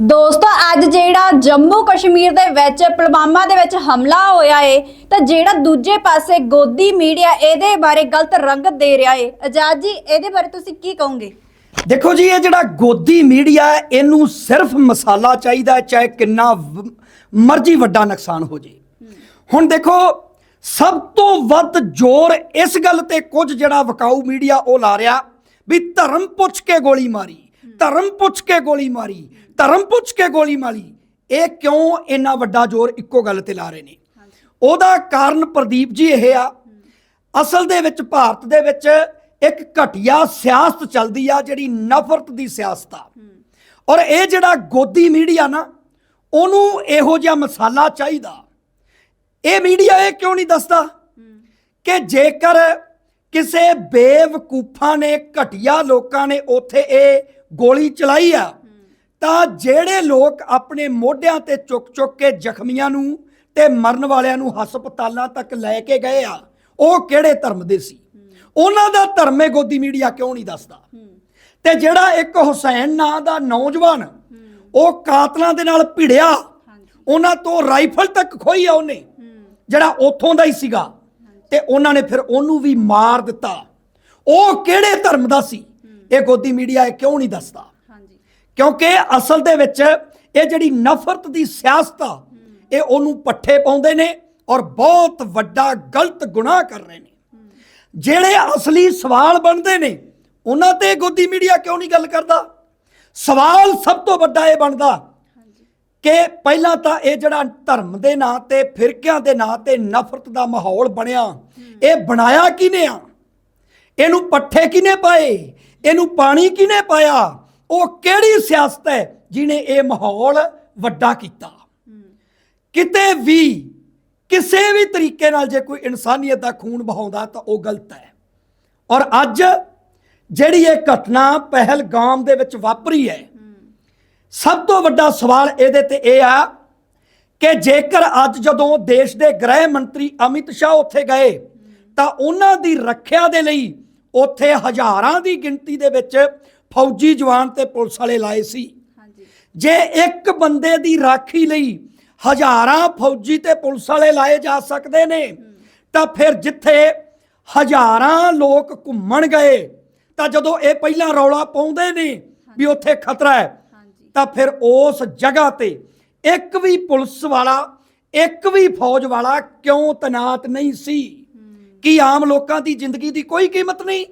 ਦੋਸਤੋ, ਅੱਜ ਜਿਹੜਾ ਜੰਮੂ ਕਸ਼ਮੀਰ ਦੇ ਵਿੱਚ ਪੁਲਵਾਮਾ ਦੇ ਵਿੱਚ ਹਮਲਾ ਹੋਇਆ ਏ, ਤਾਂ ਜਿਹੜਾ ਦੂਜੇ ਪਾਸੇ ਗੋਦੀ ਮੀਡੀਆ ਇਹਦੇ ਬਾਰੇ ਗਲਤ ਰੰਗਤ ਦੇ ਰਿਹਾ ਏ। ਆਜ਼ਾਦ ਜੀ, ਇਹਦੇ ਬਾਰੇ ਤੁਸੀਂ ਕੀ ਕਹੋਗੇ? ਦੇਖੋ ਜੀ, ਇਹ ਜਿਹੜਾ ਗੋਦੀ ਮੀਡੀਆ, ਇਹਨੂੰ ਸਿਰਫ ਮਸਾਲਾ ਚਾਹੀਦਾ ਚਾਹੇ ਕਿੰਨਾ ਮਰਜ਼ੀ ਵੱਡਾ ਨੁਕਸਾਨ ਹੋ ਜੇ। ਹੁਣ ਦੇਖੋ, ਸਭ ਤੋਂ ਵੱਧ ਜ਼ੋਰ ਇਸ ਗੱਲ ਤੇ ਕੁਝ ਜਿਹੜਾ ਵਕਾਊ ਮੀਡੀਆ ਉਹ ਲਾ ਰਿਹਾ ਵੀ ਧਰਮ ਪੁੱਛ ਕੇ ਗੋਲੀ ਮਾਰੀ। ਧਰਮ ਪੁੱਛ ਕੇ ਗੋਲੀ ਮਾਰੀ, ਧਰਮ ਪੁੱਛ ਕੇ ਗੋਲੀ ਮਾਰੀ। ਇਹ ਕਿਉਂ ਇੰਨਾ ਵੱਡਾ ਜ਼ੋਰ ਇੱਕੋ ਗੱਲ ਤੇ ਲਾ ਰਹੇ ਨੇ? ਉਹਦਾ ਕਾਰਨ ਪ੍ਰਦੀਪ ਜੀ ਇਹ ਆ। ਅਸਲ ਦੇ ਵਿੱਚ ਭਾਰਤ ਦੇ ਵਿੱਚ ਇੱਕ ਘਟੀਆ ਸਿਆਸਤ ਚੱਲਦੀ ਆ, ਜਿਹੜੀ ਨਫ਼ਰਤ ਦੀ ਸਿਆਸਤ ਆ। ਔਰ ਇਹ ਜਿਹੜਾ ਗੋਦੀ ਮੀਡੀਆ ਨਾ, ਉਹਨੂੰ ਇਹੋ ਜਿਹਾ ਮਸਾਲਾ ਚਾਹੀਦਾ। ਇਹ ਮੀਡੀਆ ਇਹ ਕਿਉਂ ਨਹੀਂ ਦੱਸਦਾ? ਕਿ ਜੇਕਰ ਕਿਸੇ ਬੇਵਕੂਫਾਂ ਨੇ, ਘਟੀਆ ਲੋਕਾਂ ਨੇ ਉੱਥੇ ਇਹ ਗੋਲੀ ਚਲਾਈ ਆ, ਤਾਂ ਜਿਹੜੇ ਲੋਕ ਆਪਣੇ ਮੋਢਿਆਂ ਤੇ ਚੁੱਕ ਚੁੱਕ ਕੇ ਜ਼ਖਮੀਆਂ ਨੂੰ ਤੇ ਮਰਨ ਵਾਲਿਆਂ ਨੂੰ ਹਸਪਤਾਲਾਂ ਤੱਕ ਲੈ ਕੇ ਗਏ ਆ, ਉਹ ਕਿਹੜੇ ਧਰਮ ਦੇ ਸੀ? ਉਹਨਾਂ ਦਾ ਧਰਮੇ ਗੋਦੀ ਮੀਡੀਆ ਕਿਉਂ ਨਹੀਂ ਦੱਸਦਾ? ਤੇ ਜਿਹੜਾ ਇੱਕ ਹੁਸੈਨ ਨਾਂ ਦਾ ਨੌਜਵਾਨ, ਉਹ ਕਾਤਲਾਂ ਦੇ ਨਾਲ ਭਿੜਿਆ, ਉਹਨਾਂ ਤੋਂ ਰਾਈਫਲ ਤੱਕ ਖੋਈ ਆ ਉਹਨੇ, ਜਿਹੜਾ ਉੱਥੋਂ ਦਾ ਹੀ ਸੀਗਾ, ਤੇ ਉਹਨਾਂ ਨੇ ਫਿਰ ਉਹਨੂੰ ਵੀ ਮਾਰ ਦਿੱਤਾ। ਉਹ ਕਿਹੜੇ ਧਰਮ ਦਾ ਸੀ? ਇਹ ਗੋਦੀ ਮੀਡੀਆ ਇਹ ਕਿਉਂ ਨਹੀਂ ਦੱਸਦਾ? ਹਾਂਜੀ। ਕਿਉਂਕਿ ਅਸਲ ਦੇ ਵਿੱਚ ਇਹ ਜਿਹੜੀ ਨਫ਼ਰਤ ਦੀ ਸਿਆਸਤ ਆ ਇਹ ਉਹਨੂੰ ਪੱਠੇ ਪਾਉਂਦੇ ਨੇ ਔਰ ਬਹੁਤ ਵੱਡਾ ਗਲਤ ਗੁਨਾਹ ਕਰ ਰਹੇ ਨੇ। ਜਿਹੜੇ ਅਸਲੀ ਸਵਾਲ ਬਣਦੇ ਨੇ ਉਹਨਾਂ ਤੇ ਗੋਦੀ ਮੀਡੀਆ ਕਿਉਂ ਨਹੀਂ ਗੱਲ ਕਰਦਾ? ਸਵਾਲ ਸਭ ਤੋਂ ਵੱਡਾ ਇਹ ਬਣਦਾ ਕਿ ਪਹਿਲਾਂ ਤਾਂ ਇਹ ਜਿਹੜਾ ਧਰਮ ਦੇ ਨਾਂ ਤੇ ਫਿਰਕਿਆਂ ਦੇ ਨਾਂ ਤੇ ਨਫ਼ਰਤ ਦਾ ਮਾਹੌਲ ਬਣਿਆ। ਇਹ ਬਣਾਇਆ ਕਿਹਨੇ ਆ? ਇਹਨੂੰ ਪੱਠੇ ਕਿਹਨੇ ਪਾਏ? ਇਹਨੂੰ ਪਾਣੀ ਕਿਹਨੇ ਪਾਇਆ? ਉਹ ਕਿਹੜੀ ਸਿਆਸਤ ਹੈ ਜਿਨੇ ਇਹ ਮਾਹੌਲ ਵੱਡਾ ਕੀਤਾ? ਕਿਤੇ ਵੀ, ਕਿਸੇ ਵੀ ਤਰੀਕੇ ਨਾਲ ਜੇ ਕੋਈ ਇਨਸਾਨੀਅਤ ਦਾ ਖੂਨ ਬਹਾਉਂਦਾ ਤਾਂ ਉਹ ਗਲਤ ਹੈ। ਔਰ ਅੱਜ ਜਿਹੜੀ ਇਹ ਘਟਨਾ ਪਹਿਲਗਾਮ ਦੇ ਵਿੱਚ ਵਾਪਰੀ ਹੈ, ਸਭ ਤੋਂ ਵੱਡਾ ਸਵਾਲ ਇਹਦੇ ਤੇ ਇਹ ਆ ਕਿ ਜੇਕਰ ਅੱਜ ਜਦੋਂ ਦੇਸ਼ ਦੇ ਗ੍ਰਹਿ ਮੰਤਰੀ ਅਮਿਤ ਸ਼ਾਹ ਉੱਥੇ ਗਏ, ਤਾਂ ਉਹਨਾਂ ਦੀ ਰੱਖਿਆ ਦੇ ਲਈ ਉੱਥੇ ਹਜ਼ਾਰਾਂ ਦੀ ਗਿਣਤੀ ਦੇ ਵਿੱਚ ਫੌਜੀ ਜਵਾਨ ਤੇ ਪੁਲਿਸ ਵਾਲੇ ਲਾਏ ਸੀ। ਹਾਂਜੀ। ਜੇ ਇੱਕ ਬੰਦੇ ਦੀ ਰਾਖੀ ਲਈ ਹਜ਼ਾਰਾਂ ਫੌਜੀ ਤੇ ਪੁਲਿਸ ਵਾਲੇ ਲਾਏ ਜਾ ਸਕਦੇ ਨੇ ਤਾਂ ਫਿਰ ਜਿੱਥੇ ਹਜ਼ਾਰਾਂ ਲੋਕ ਘੁੰਮਣ ਗਏ ਤਾਂ ਜਦੋਂ ਇਹ ਪਹਿਲਾਂ ਰੌਲਾ ਪਾਉਂਦੇ ਨੇ ਵੀ ਉੱਥੇ ਖਤਰਾ ਹੈ ਤਾਂ ਫਿਰ ਉਸ ਜਗ੍ਹਾ ਤੇ ਇੱਕ ਵੀ ਪੁਲਿਸ ਵਾਲਾ ਇੱਕ ਵੀ ਫੌਜ ਵਾਲਾ ਕਿਉਂ ਤਨਾਤ ਨਹੀਂ ਸੀ? ਕੀ ਆਮ ਲੋਕਾਂ ਦੀ ਜ਼ਿੰਦਗੀ ਦੀ ਕੋਈ ਕੀਮਤ ਨਹੀਂ?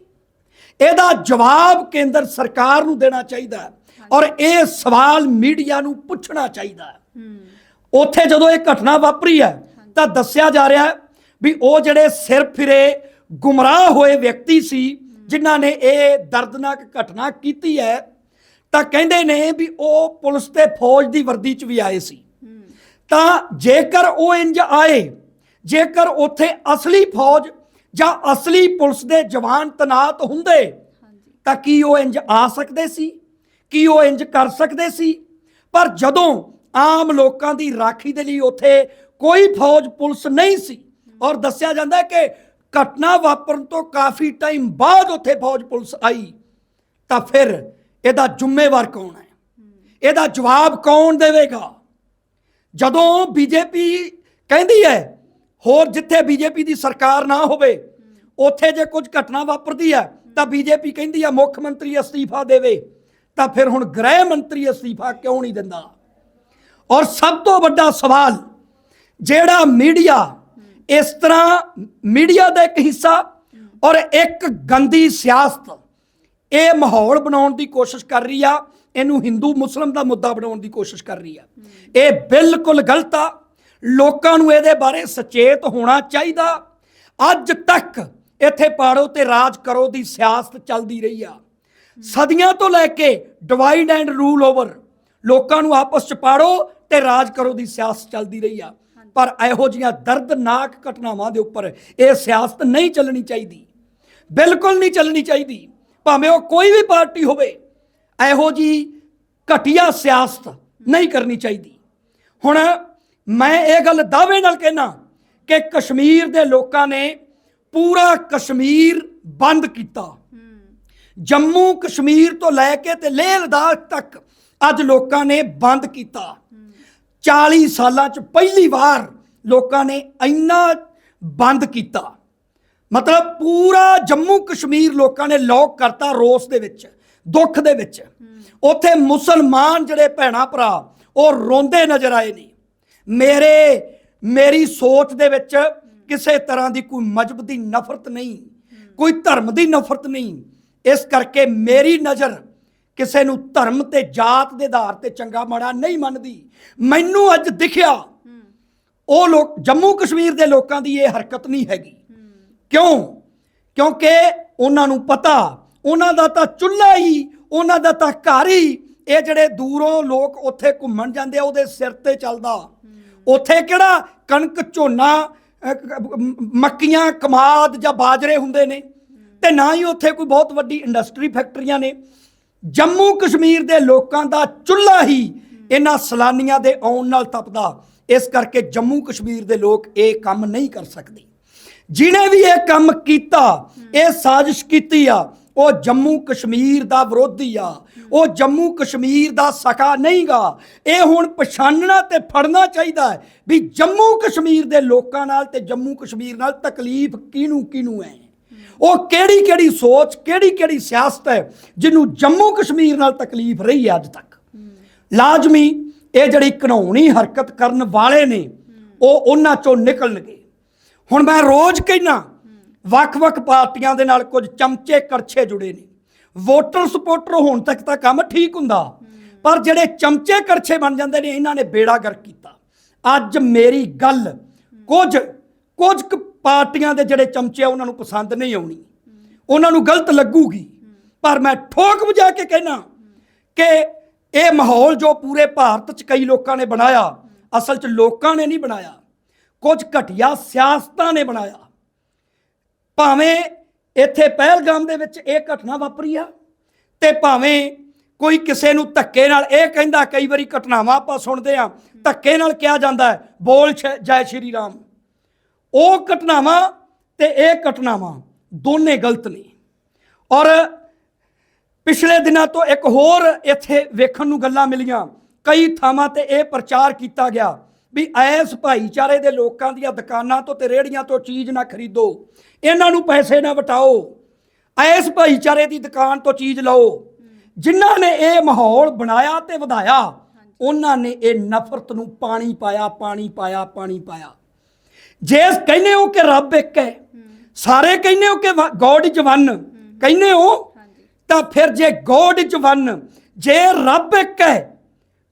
ਇਹਦਾ ਜਵਾਬ ਕੇਂਦਰ ਸਰਕਾਰ ਨੂੰ ਦੇਣਾ ਚਾਹੀਦਾ ਹੈ ਔਰ ਇਹ ਸਵਾਲ ਮੀਡੀਆ ਨੂੰ ਪੁੱਛਣਾ ਚਾਹੀਦਾ ਹੈ। ਉੱਥੇ ਜਦੋਂ ਇਹ ਘਟਨਾ ਵਾਪਰੀ ਹੈ ਤਾਂ ਦੱਸਿਆ ਜਾ ਰਿਹਾ ਹੈ ਵੀ ਉਹ ਜਿਹੜੇ ਸਿਰ ਫਿਰੇ ਗੁੰਮਰਾਹ ਹੋਏ ਵਿਅਕਤੀ ਸੀ ਜਿਨ੍ਹਾਂ ਨੇ ਇਹ ਦਰਦਨਾਕ ਘਟਨਾ ਕੀਤੀ ਹੈ ਤਾਂ ਕਹਿੰਦੇ ਨੇ ਵੀ ਉਹ ਪੁਲਿਸ ਤੇ ਫੌਜ ਦੀ ਵਰਦੀ 'ਚ ਵੀ ਆਏ ਸੀ। ਤਾਂ ਜੇਕਰ ਉਹ ਇੰਜ ਆਏ ਜੇਕਰ ਉੱਥੇ ਅਸਲੀ ਫੌਜ ਜਾਂ ਅਸਲੀ ਪੁਲਿਸ ਦੇ ਜਵਾਨ ਤਨਾਤ ਹੁੰਦੇ ਤਾਂ ਕੀ ਉਹ ਇੰਜ ਆ ਸਕਦੇ ਸੀ? ਕੀ ਉਹ ਇੰਜ ਕਰ ਸਕਦੇ ਸੀ? ਪਰ ਜਦੋਂ ਆਮ ਲੋਕਾਂ ਦੀ ਰਾਖੀ ਦੇ ਲਈ ਉੱਥੇ ਕੋਈ ਫੌਜ ਪੁਲਿਸ ਨਹੀਂ ਸੀ ਔਰ ਦੱਸਿਆ ਜਾਂਦਾ ਕਿ ਘਟਨਾ ਵਾਪਰਨ ਤੋਂ ਕਾਫੀ ਟਾਈਮ ਬਾਅਦ ਉੱਥੇ ਫੌਜ ਪੁਲਿਸ ਆਈ ਤਾਂ ਫਿਰ ਇਹਦਾ ਜ਼ਿੰਮੇਵਾਰ ਕੌਣ ਹੈ। ਇਹਦਾ ਜਵਾਬ ਕੌਣ ਦੇਵੇਗਾ? ਜਦੋਂ ਬੀਜੇਪੀ ਕਹਿੰਦੀ ਹੈ ਹੋਰ ਜਿੱਥੇ ਬੀਜੇਪੀ ਦੀ ਸਰਕਾਰ ਨਾ ਹੋਵੇ, ਉੱਥੇ ਜੇ ਕੁਝ ਘਟਨਾ ਵਾਪਰਦੀ ਹੈ, ਤਾਂ ਬੀਜੇਪੀ ਕਹਿੰਦੀ ਆ, ਮੁੱਖ ਮੰਤਰੀ ਅਸਤੀਫਾ ਦੇਵੇ। ਤਾਂ ਫਿਰ ਹੁਣ ਗ੍ਰਹਿ ਮੰਤਰੀ ਅਸਤੀਫਾ ਕਿਉਂ ਨਹੀਂ ਦਿੰਦਾ? ਔਰ ਸਭ ਤੋਂ ਵੱਡਾ ਸਵਾਲ, ਜਿਹੜਾ ਮੀਡੀਆ, ਇਸ ਤਰ੍ਹਾਂ ਮੀਡੀਆ ਦਾ ਇੱਕ ਹਿੱਸਾ ਔਰ ਇੱਕ ਗੰਦੀ ਸਿਆਸਤ, ਇਹ ਮਾਹੌਲ ਬਣਾਉਣ ਦੀ ਕੋਸ਼ਿਸ਼ ਕਰ ਰਹੀ ਆ, ਇਹਨੂੰ ਹਿੰਦੂ ਮੁਸਲਮ ਦਾ ਮੁੱਦਾ ਬਣਾਉਣ ਦੀ ਕੋਸ਼ਿਸ਼ ਕਰ ਰਹੀ ਆ। ਇਹ ਬਿਲਕੁਲ ਗਲਤ ਆ। ਲੋਕਾਂ ਨੂੰ ਇਹਦੇ ਬਾਰੇ ਸੁਚੇਤ ਹੋਣਾ ਚਾਹੀਦਾ। ਅੱਜ ਤੱਕ ਇੱਥੇ ਪਾੜੋ ਤੇ ਰਾਜ ਕਰੋ ਦੀ ਸਿਆਸਤ ਚੱਲਦੀ ਰਹੀ ਆ। ਸਦੀਆਂ ਤੋਂ ਲੈ ਕੇ ਡਿਵਾਈਡ ਐਂਡ ਰੂਲ ਓਵਰ ਲੋਕਾਂ ਨੂੰ ਆਪਸ ਚ ਪਾੜੋ ਤੇ ਰਾਜ ਕਰੋ ਦੀ ਸਿਆਸਤ ਚੱਲਦੀ ਰਹੀ ਆ। ਪਰ ਇਹੋ ਜਿਹੀਆਂ ਦਰਦਨਾਕ ਘਟਨਾਵਾਂ ਦੇ ਉੱਪਰ ਇਹ ਸਿਆਸਤ ਨਹੀਂ ਚੱਲਣੀ ਚਾਹੀਦੀ। ਬਿਲਕੁਲ ਨਹੀਂ ਚੱਲਣੀ ਚਾਹੀਦੀ। ਭਾਵੇਂ ਉਹ ਕੋਈ ਵੀ ਪਾਰਟੀ ਹੋਵੇ, ਇਹੋ ਜੀ ਘਟੀਆ ਸਿਆਸਤ ਨਹੀਂ ਕਰਨੀ ਚਾਹੀਦੀ। ਹੁਣ ਮੈਂ ਇਹ ਗੱਲ ਦਾਅਵੇ ਨਾਲ ਕਹਿਣਾ ਕਿ ਕਸ਼ਮੀਰ ਦੇ ਲੋਕਾਂ ਨੇ ਪੂਰਾ ਕਸ਼ਮੀਰ ਬੰਦ ਕੀਤਾ। ਜੰਮੂ ਕਸ਼ਮੀਰ ਤੋਂ ਲੈ ਕੇ ਤੇ ਲੇਹ ਲਦਾਖ ਤੱਕ ਅੱਜ ਲੋਕਾਂ ਨੇ ਬੰਦ ਕੀਤਾ। 40 ਸਾਲਾਂ ਚ ਪਹਿਲੀ ਵਾਰ ਲੋਕਾਂ ਨੇ ਇੰਨਾ ਬੰਦ ਕੀਤਾ। ਮਤਲਬ ਪੂਰਾ ਜੰਮੂ ਕਸ਼ਮੀਰ ਲੋਕਾਂ ਨੇ ਲੋਕ ਕਰਤਾ ਰੋਸ ਦੇ ਵਿੱਚ ਦੁੱਖ ਦੇ ਵਿੱਚ। ਉੱਥੇ ਮੁਸਲਮਾਨ ਜਿਹੜੇ ਭੈਣਾ ਭਰਾ ਉਹ ਰੋਂਦੇ ਨਜ਼ਰ ਆਏ ਨੇ। ਮੇਰੇ, ਮੇਰੀ ਸੋਚ ਦੇ ਵਿੱਚ ਕਿਸੇ ਤਰ੍ਹਾਂ ਦੀ ਕੋਈ ਮਜਬ ਦੀ ਨਫ਼ਰਤ ਨਹੀਂ, ਕੋਈ ਧਰਮ ਦੀ ਨਫ਼ਰਤ ਨਹੀਂ। ਇਸ ਕਰਕੇ ਮੇਰੀ ਨਜ਼ਰ ਕਿਸੇ ਨੂੰ ਧਰਮ ਤੇ ਜਾਤ ਦੇ ਆਧਾਰ ਤੇ ਚੰਗਾ ਮਾੜਾ ਨਹੀਂ ਮੰਨਦੀ। ਮੈਨੂੰ ਅੱਜ ਦਿਖਿਆ, ਉਹ ਲੋਕ, ਜੰਮੂ ਕਸ਼ਮੀਰ ਦੇ ਲੋਕਾਂ ਦੀ ਇਹ ਹਰਕਤ ਨਹੀਂ ਹੈਗੀ। ਕਿਉਂ? ਕਿਉਂਕਿ ਉਹਨਾਂ ਨੂੰ ਪਤਾ, ਉਹਨਾਂ ਦਾ ਤਾਂ ਚੁੱਲ੍ਹਾ ਹੀ, ਉਹਨਾਂ ਦਾ ਤਾਂ ਘਰ ਹੀ, ਇਹ ਜਿਹੜੇ ਦੂਰੋਂ ਲੋਕ ਉੱਥੇ ਘੁੰਮਣ ਜਾਂਦੇ ਆ, ਉਹਦੇ ਸਿਰ ਤੇ ਚੱਲਦਾ। ਉੱਥੇ ਕਿਹੜਾ ਕਣਕ, ਝੋਨਾ ਮੱਕੀਆਂ, ਕਮਾਦ ਜਾਂ ਬਾਜਰੇ ਹੁੰਦੇ ਨੇ? ਤੇ ਨਾ ਹੀ ਉੱਥੇ ਕੋਈ ਬਹੁਤ ਵੱਡੀ ਇੰਡਸਟਰੀ ਫੈਕਟਰੀਆਂ ਨੇ। ਜੰਮੂ ਕਸ਼ਮੀਰ ਦੇ ਲੋਕਾਂ ਦਾ ਚੁੱਲ੍ਹਾ ਹੀ ਇਹਨਾਂ ਸਲਾਨੀਆਂ ਦੇ ਆਉਣ ਨਾਲ ਤਪਦਾ। ਇਸ ਕਰਕੇ ਜੰਮੂ ਕਸ਼ਮੀਰ ਦੇ ਲੋਕ ਇਹ ਕੰਮ ਨਹੀਂ ਕਰ ਸਕਦੇ। ਜਿਨੇ ਵੀ ਇਹ ਕੰਮ ਕੀਤਾ, ਇਹ ਸਾਜ਼ਿਸ਼ ਕੀਤੀ ਆ, ਉਹ ਜੰਮੂ ਕਸ਼ਮੀਰ ਦਾ ਵਿਰੋਧੀ ਆ। ਉਹ ਜੰਮੂ ਕਸ਼ਮੀਰ ਦਾ ਸਕਾ ਨਹੀਂਗਾ। ਇਹ ਹੁਣ ਪਛਾਣਨਾ ਤੇ ਫੜਨਾ ਚਾਹੀਦਾ ਹੈ ਵੀ ਜੰਮੂ ਕਸ਼ਮੀਰ ਦੇ ਲੋਕਾਂ ਨਾਲ ਤੇ ਜੰਮੂ ਕਸ਼ਮੀਰ ਨਾਲ ਤਕਲੀਫ ਕਿਹਨੂੰ ਕਿਹਨੂੰ ਹੈ? ਉਹ ਕਿਹੜੀ ਕਿਹੜੀ ਸੋਚ ਕਿਹੜੀ ਕਿਹੜੀ ਸਿਆਸਤ ਹੈ ਜਿਹਨੂੰ ਜੰਮੂ ਕਸ਼ਮੀਰ ਨਾਲ ਤਕਲੀਫ ਰਹੀ ਹੈ ਅੱਜ ਤੱਕ? ਲਾਜ਼ਮੀ ਇਹ ਜਿਹੜੀ ਘਣਾਉਣੀ ਹਰਕਤ ਕਰਨ ਵਾਲੇ ਨੇ, ਉਹ ਉਹਨਾਂ ਚੋਂ ਨਿਕਲਣਗੇ। ਹੁਣ ਮੈਂ ਰੋਜ਼ ਕਹਿਣਾ ਵੱਖ-ਵੱਖ ਪਾਰਟੀਆਂ ਦੇ ਨਾਲ ਕੁਝ ਚਮਚੇ ਕਰਛੇ ਜੁੜੇ ਨੇ। ਵੋਟਰ ਸਪੋਰਟਰ ਹੋਣ ਤੱਕ ਤਾਂ ਕੰਮ ਠੀਕ ਹੁੰਦਾ। ਪਰ ਜਿਹੜੇ ਚਮਚੇ ਕਰਛੇ ਬਣ ਜਾਂਦੇ ਨੇ, ਇਹਨਾਂ ਨੇ ਬੇੜਾ ਗਰਕ ਕੀਤਾ। ਅੱਜ ਮੇਰੀ ਗੱਲ ਕੁਝ ਕੁਝ ਕੁ ਪਾਰਟੀਆਂ ਦੇ ਜਿਹੜੇ ਚਮਚੇ ਆ, ਉਹਨਾਂ ਨੂੰ ਪਸੰਦ ਨਹੀਂ ਆਉਣੀ। ਉਹਨਾਂ ਨੂੰ ਗਲਤ ਲੱਗੂਗੀ। ਪਰ ਮੈਂ ਠੋਕ ਵਜਾ ਕੇ ਕਹਿਣਾ ਕਿ ਇਹ ਮਾਹੌਲ ਜੋ ਪੂਰੇ ਭਾਰਤ 'ਚ ਕਈ ਲੋਕਾਂ ਨੇ ਬਣਾਇਆ, ਅਸਲ 'ਚ ਲੋਕਾਂ ਨੇ ਨਹੀਂ ਬਣਾਇਆ। ਕੁਝ ਘਟੀਆ ਸਿਆਸਤਾਂ ਨੇ ਬਣਾਇਆ। ਭਾਵੇਂ ਇੱਥੇ ਪਹਿਲਗਾਮ ਦੇ ਵਿੱਚ ਇਹ ਘਟਨਾ ਵਾਪਰੀ ਆ ਤੇ ਭਾਵੇਂ ਕੋਈ ਕਿਸੇ ਨੂੰ ਧੱਕੇ ਨਾਲ ਇਹ ਕਹਿੰਦਾ ਕਈ ਵਾਰੀ ਘਟਨਾਵਾਂ ਆਪਾਂ ਸੁਣਦੇ ਆ, ਧੱਕੇ ਨਾਲ ਕਿਹਾ ਜਾਂਦਾ ਹੈ, ਬੋਲ ਸ਼ੈ- ਜੈ ਸ਼੍ਰੀ ਰਾਮ। ਉਹ ਘਟਨਾਵਾਂ ਤੇ ਇਹ ਘਟਨਾਵਾਂ ਦੋਨੇ ਗਲਤ ਨੇ। ਔਰ ਪਿਛਲੇ ਦਿਨਾਂ ਤੋਂ ਇੱਕ ਹੋਰ ਇੱਥੇ ਵੇਖਣ ਨੂੰ ਗੱਲਾਂ ਮਿਲੀਆਂ। ਕਈ ਥਾਵਾਂ ਤੇ ਇਹ ਪ੍ਰਚਾਰ ਕੀਤਾ ਗਿਆ। ਵੀ ਐਸ ਭਾਈਚਾਰੇ ਦੇ ਲੋਕਾਂ ਦੀਆਂ ਦੁਕਾਨਾਂ ਤੋਂ ਤੇ ਰੇੜੀਆਂ ਤੋਂ ਚੀਜ਼ ਨਾ ਖਰੀਦੋ। ਇਹਨਾਂ ਨੂੰ ਪੈਸੇ ਨਾ ਵਟਾਓ। ਐਸ ਭਾਈਚਾਰੇ ਦੀ ਦੁਕਾਨ ਤੋਂ ਚੀਜ਼ ਲਓ। ਜਿਨ੍ਹਾਂ ਨੇ ਇਹ ਮਾਹੌਲ ਬਣਾਇਆ ਤੇ ਵਧਾਇਆ ਉਹਨਾਂ ਨੇ ਇਹ ਨਫ਼ਰਤ ਨੂੰ ਪਾਣੀ ਪਾਇਆ ਪਾਣੀ ਪਾਇਆ ਪਾਣੀ ਪਾਇਆ। ਜੇ ਕਹਿੰਦੇ ਹੋ ਕਿ ਰੱਬ ਇੱਕ ਹੈ ਸਾਰੇ ਕਹਿੰਦੇ ਹੋ ਕਿ ਗੋਡ ਇਜ਼ ਵਨ ਕਹਿੰਦੇ ਹੋ ਤਾਂ ਫਿਰ ਜੇ ਗੋਡ ਇਜ਼ ਵਨ ਜੇ ਰੱਬ ਇੱਕ ਹੈ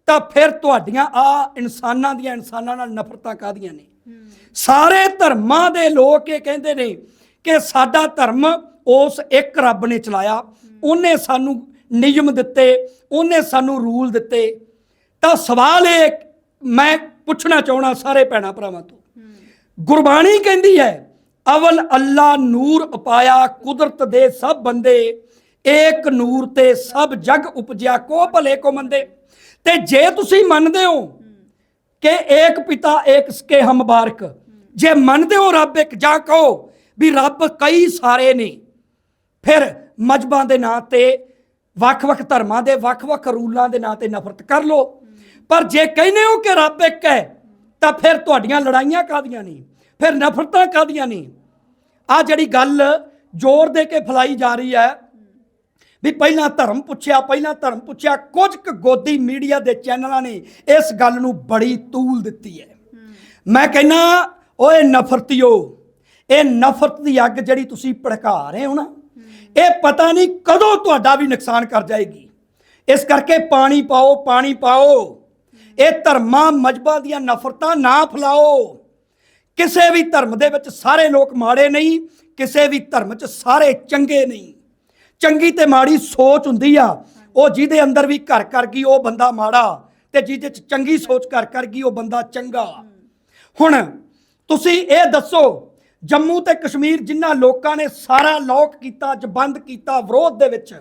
ਤਾਂ ਫਿਰ ਤੁਹਾਡੀਆਂ ਆ ਇਨਸਾਨਾਂ ਦੀਆਂ ਇਨਸਾਨਾਂ ਨਾਲ ਨਫ਼ਰਤਾਂ ਕਾਦੀਆਂ ਨੇ? ਸਾਰੇ ਧਰਮਾਂ ਦੇ ਲੋਕ ਇਹ ਕਹਿੰਦੇ ਨੇ ਕਿ ਸਾਡਾ ਧਰਮ ਉਸ ਇੱਕ ਰੱਬ ਨੇ ਚਲਾਇਆ। ਉਹਨੇ ਸਾਨੂੰ ਨਿਯਮ ਦਿੱਤੇ, ਉਹਨੇ ਸਾਨੂੰ ਰੂਲ ਦਿੱਤੇ। ਤਾਂ ਸਵਾਲ ਇਹ ਮੈਂ ਪੁੱਛਣਾ ਚਾਹਣਾ ਸਾਰੇ ਭੈਣਾਂ ਭਰਾਵਾਂ ਤੋਂ। ਗੁਰਬਾਣੀ ਕਹਿੰਦੀ ਹੈ, ਅਵਲ ਅੱਲਾ ਨੂਰ ਅਪਾਇਆ, ਕੁਦਰਤ ਦੇ ਸਭ ਬੰਦੇ, ਏਕ ਨੂਰ ਤੇ ਸਭ ਜਗ ਉਪਜਿਆ, ਕੋ ਭਲੇ ਕੋ ਮੰਦੇ। ਤੇ ਜੇ ਤੁਸੀਂ ਮੰਨਦੇ ਹੋ ਕਿ ਏਕ ਪਿਤਾ, ਏਕ ਸਕੇ ਹਮ ਬਾਰਕ, ਜੇ ਮੰਨਦੇ ਹੋ ਰੱਬ ਇੱਕ, ਜਾਂ ਕਹੋ ਵੀ ਰੱਬ ਕਈ ਸਾਰੇ ਨੇ, ਫਿਰ ਮਜਬਾਂ ਦੇ ਨਾਂ ਤੇ ਵੱਖ-ਵੱਖ ਧਰਮਾਂ ਦੇ ਵੱਖ-ਵੱਖ ਰੂਲਾਂ ਦੇ ਨਾਂ ਤੇ ਨਫ਼ਰਤ ਕਰ ਲੋ ਪਰ ਜੇ ਕਹਿੰਦੇ ਹੋ ਕਿ ਰੱਬ ਇੱਕ ਹੈ, ਤਾਂ ਫਿਰ ਤੁਹਾਡੀਆਂ ਲੜਾਈਆਂ ਕਾਦੀਆਂ ਨੇ? ਫਿਰ ਨਫ਼ਰਤਾਂ ਕਾਦੀਆਂ ਨੇ? ਆ ਜਿਹੜੀ ਗੱਲ ਜ਼ੋਰ ਦੇ ਕੇ ਫਲਾਈ ਜਾ ਰਹੀ ਹੈ ਵੀ ਪਹਿਲਾਂ ਧਰਮ ਪੁੱਛਿਆ ਪਹਿਲਾਂ ਧਰਮ ਪੁੱਛਿਆ ਕੁਝ ਕੁ ਗੋਦੀ ਮੀਡੀਆ ਦੇ ਚੈਨਲਾਂ ਨੇ ਇਸ ਗੱਲ ਨੂੰ ਬੜੀ ਤੂਲ ਦਿੱਤੀ ਹੈ। ਮੈਂ ਕਹਿੰਨਾ ਓਏ ਨਫ਼ਰਤੀਓ ਇਹ ਨਫ਼ਰਤ ਦੀ ਅੱਗ ਜਿਹੜੀ ਤੁਸੀਂ ਭੜਕਾ ਰਹੇ ਹੋ ਨਾ ਇਹ ਪਤਾ ਨਹੀਂ ਕਦੋਂ ਤੁਹਾਡਾ ਵੀ ਨੁਕਸਾਨ ਕਰ ਜਾਏਗੀ। ਇਸ ਕਰਕੇ ਪਾਣੀ ਪਾਓ ਪਾਣੀ ਪਾਓ। ਇਹ ਧਰਮਾਂ ਮਜਬਾਂ ਦੀਆਂ ਨਫ਼ਰਤਾਂ ਨਾ ਫੈਲਾਓ। ਕਿਸੇ ਵੀ ਧਰਮ ਦੇ ਵਿੱਚ ਸਾਰੇ ਲੋਕ ਮਾੜੇ ਨਹੀਂ ਕਿਸੇ ਵੀ ਧਰਮ 'ਚ ਸਾਰੇ ਚੰਗੇ ਨਹੀਂ। ਚੰਗੀ ਤੇ ਮਾੜੀ ਸੋਚ ਹੁੰਦੀ ਆ, ਉਹ ਜਿਹਦੇ ਅੰਦਰ ਵੀ ਘਰ ਕਰ ਗਈ, ਉਹ ਬੰਦਾ ਮਾੜਾ ਤੇ ਜਿਹਦੇ 'ਚ ਚੰਗੀ ਸੋਚ ਘਰ ਕਰ ਗਈ, ਉਹ ਬੰਦਾ ਚੰਗਾ। ਹੁਣ ਤੁਸੀਂ ਇਹ ਦੱਸੋ, ਜੰਮੂ ਤੇ ਕਸ਼ਮੀਰ ਜਿਨ੍ਹਾਂ ਲੋਕਾਂ ਨੇ ਸਾਰਾ ਲੋਕ ਕੀਤਾ, ਅੱਜ ਬੰਦ ਕੀਤਾ, ਵਿਰੋਧ ਦੇ ਵਿੱਚ,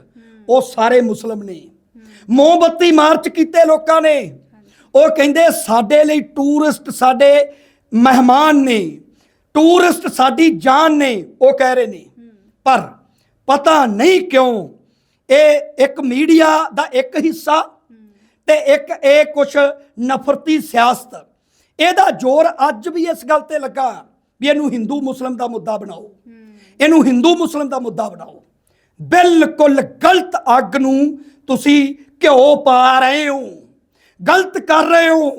ਉਹ ਸਾਰੇ ਮੁਸਲਮ ਨੇ। ਮੋਮਬੱਤੀ ਮਾਰਚ ਕੀਤੇ ਲੋਕਾਂ ਨੇ। ਉਹ ਕਹਿੰਦੇ ਸਾਡੇ ਲਈ ਟੂਰਿਸਟ ਸਾਡੇ ਮਹਿਮਾਨ ਨੇ, ਟੂਰਿਸਟ ਸਾਡੀ ਜਾਨ ਨੇ, ਉਹ ਕਹਿ ਰਹੇ ਨੇ। ਪਰ ਪਤਾ ਨਹੀਂ ਕਿਉਂ? ਇਹ ਇੱਕ ਮੀਡੀਆ ਦਾ ਇੱਕ ਹਿੱਸਾ ਤੇ ਇੱਕ ਇਹ ਕੁਛ ਨਫ਼ਰਤੀ ਸਿਆਸਤ। ਇਹਦਾ ਜ਼ੋਰ ਅੱਜ ਵੀ ਇਸ ਗੱਲ ਤੇ ਲੱਗਾ ਵੀ ਇਹਨੂੰ ਹਿੰਦੂ ਮੁਸਲਮ ਦਾ ਮੁੱਦਾ ਬਣਾਓ। ਇਹਨੂੰ ਹਿੰਦੂ ਮੁਸਲਮ ਦਾ ਮੁੱਦਾ ਬਣਾਓ। ਬਿਲਕੁਲ ਗਲਤ ਅੱਗ ਨੂੰ ਤੁਸੀਂ ਘਿਓ ਪਾ ਰਹੇ ਹੋ। ਗਲਤ ਕਰ ਰਹੇ ਹੋ।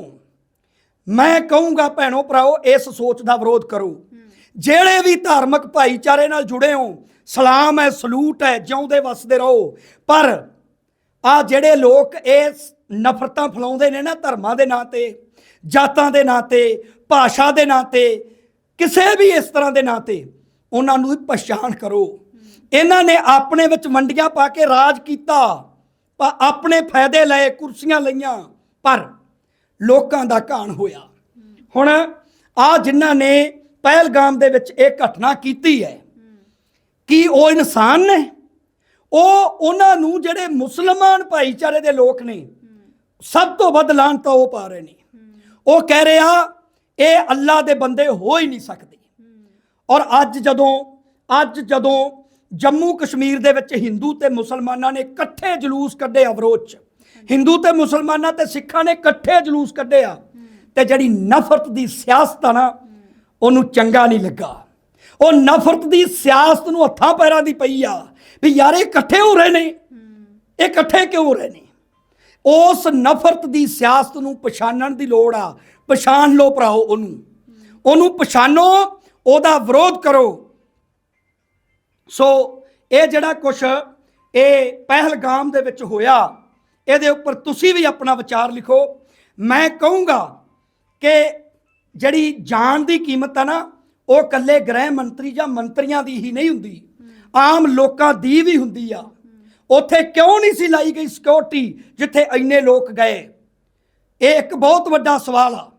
ਮੈਂ ਕਹੂੰਗਾ ਭੈਣੋ ਭਰਾਓ, ਇਸ ਸੋਚ ਦਾ ਵਿਰੋਧ ਕਰੋ। ਜਿਹੜੇ ਵੀ ਧਾਰਮਿਕ ਭਾਈਚਾਰੇ ਨਾਲ ਜੁੜੇ ਹੋ ਸਲਾਮ ਹੈ, ਸਲੂਟ ਹੈ, ਜਿਉਂਦੇ ਵਸਦੇ ਰਹੋ। ਪਰ ਆ ਜਿਹੜੇ ਲੋਕ ਇਹ ਨਫ਼ਰਤਾਂ ਫੈਲਾਉਂਦੇ ਨੇ ਨਾ ਧਰਮਾਂ ਦੇ ਨਾਂ ਤੇ, ਜਾਤਾਂ ਦੇ ਨਾਂ ਤੇ, ਭਾਸ਼ਾ ਦੇ ਨਾਂ ਤੇ, ਕਿਸੇ ਵੀ ਇਸ ਤਰ੍ਹਾਂ ਦੇ ਨਾਂ ਤੇ, ਉਹਨਾਂ ਨੂੰ ਪਛਾਣ ਕਰੋ। ਇਹਨਾਂ ਨੇ ਆਪਣੇ ਵਿੱਚ ਮੰਡੀਆਂ ਪਾ ਕੇ ਰਾਜ ਕੀਤਾ ਆਪਣੇ ਫਾਇਦੇ ਲਏ, ਕੁਰਸੀਆਂ ਲਈਆਂ, ਪਰ ਲੋਕਾਂ ਦਾ ਘਾਣ ਹੋਇਆ। ਹੁਣ ਆ ਜਿਨ੍ਹਾਂ ਨੇ ਪਹਿਲਗਾਮ ਦੇ ਵਿੱਚ ਇਹ ਘਟਨਾ ਕੀਤੀ ਹੈ ਕੀ ਉਹ ਇਨਸਾਨ ਨੇ? ਉਹ ਉਹਨਾਂ ਨੂੰ ਜਿਹੜੇ ਮੁਸਲਮਾਨ ਭਾਈਚਾਰੇ ਦੇ ਲੋਕ ਨੇ, ਸਭ ਤੋਂ ਵੱਧ ਲਾਹਨਤ ਉਹ ਪਾ ਰਹੇ ਨੇ। ਉਹ ਕਹਿ ਰਿਹਾ ਇਹ ਅੱਲਾ ਦੇ ਬੰਦੇ ਹੋ ਹੀ ਨਹੀਂ ਸਕਦੇ। ਔਰ ਅੱਜ ਜਦੋਂ ਅੱਜ ਜਦੋਂ ਜੰਮੂ ਕਸ਼ਮੀਰ ਦੇ ਵਿੱਚ ਹਿੰਦੂ ਤੇ ਮੁਸਲਮਾਨਾਂ ਨੇ ਇਕੱਠੇ ਜਲੂਸ ਕੱਢੇ ਅਵਰੋਧ ਚ ਹਿੰਦੂ ਤੇ ਮੁਸਲਮਾਨਾਂ ਤੇ ਸਿੱਖਾਂ ਨੇ ਇਕੱਠੇ ਜਲੂਸ ਕੱਢੇ ਆ, ਤੇ ਜਿਹੜੀ ਨਫ਼ਰਤ ਦੀ ਸਿਆਸਤ ਆ ਨਾ, ਉਹਨੂੰ ਚੰਗਾ ਨਹੀਂ ਲੱਗਾ। ਉਹ ਨਫ਼ਰਤ ਦੀ ਸਿਆਸਤ ਨੂੰ ਹੱਥਾਂ ਪੈਰਾਂ ਦੀ ਪਈ ਆ, ਵੀ ਯਾਰ ਇਹ ਇਕੱਠੇ ਹੋ ਰਹੇ ਨੇ। ਇਹ ਇਕੱਠੇ ਕਿਉਂ ਹੋ ਰਹੇ ਨੇ? ਉਸ ਨਫ਼ਰਤ ਦੀ ਸਿਆਸਤ ਨੂੰ ਪਛਾਣਨ ਦੀ ਲੋੜ ਆ। ਪਛਾਣ ਲਓ ਭਰਾਓ ਉਹਨੂੰ। ਉਹਨੂੰ ਪਛਾਣੋ, ਉਹਦਾ ਵਿਰੋਧ ਕਰੋ। ਸੋ ਇਹ ਜਿਹੜਾ ਕੁਛ ਇਹ ਪਹਿਲਗਾਮ ਦੇ ਵਿੱਚ ਹੋਇਆ, ਇਹਦੇ ਉੱਪਰ ਤੁਸੀਂ ਵੀ ਆਪਣਾ ਵਿਚਾਰ ਲਿਖੋ। ਮੈਂ ਕਹੂੰਗਾ ਕਿ ਜਿਹੜੀ ਜਾਨ ਦੀ ਕੀਮਤ ਆ ਨਾ ਉਹ ਇਕੱਲੇ ਗ੍ਰਹਿ ਮੰਤਰੀ ਜਾਂ ਮੰਤਰੀਆਂ ਦੀ ਹੀ ਨਹੀਂ ਹੁੰਦੀ। ਆਮ ਲੋਕਾਂ ਦੀ ਵੀ ਹੁੰਦੀ ਆ। ਉੱਥੇ ਕਿਉਂ ਨਹੀਂ ਸੀ ਲਾਈ ਗਈ ਸਿਕਿਉਰਿਟੀ ਜਿੱਥੇ ਇੰਨੇ ਲੋਕ ਗਏ? ਇਹ ਇੱਕ ਬਹੁਤ ਵੱਡਾ ਸਵਾਲ ਆ।